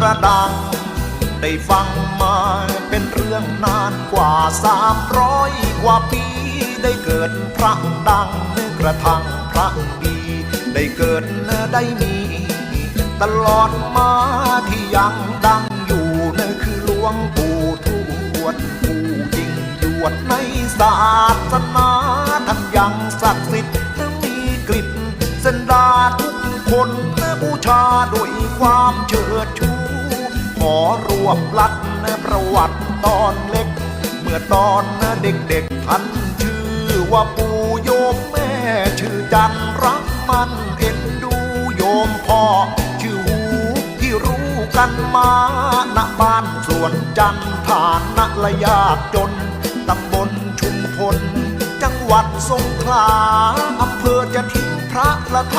ระดัง ได้ฟังมาเป็นเรื่องนานกว่าสามร้อยกว่าปี ได้เกิดพระดังกระทั่งพระดี ได้เกิดได้มี ตลอดมาที่ยังดังอยู่นั่นคือหลวงปู่ทวดผู้ยิ่งยวดในศาสนาท่านยังศักดิ์สิทธิ์มีกลิ่นเส้นดาทุกคนบูชาด้วยความเชิดชู วบลัดนประวัติตอนเล็ก เมื่อตอนนเด็กๆท่านชื่อว่าปู่โยมแม่ ชื่อจันรักมันเอ็นดูโยมพ่อ ชื่อหูที่รู้กันมาณบ้านสวนจันทานนละยากจนตำบลชุมพล จังหวัดสงขลาอำเภอจะทิ้งพระละท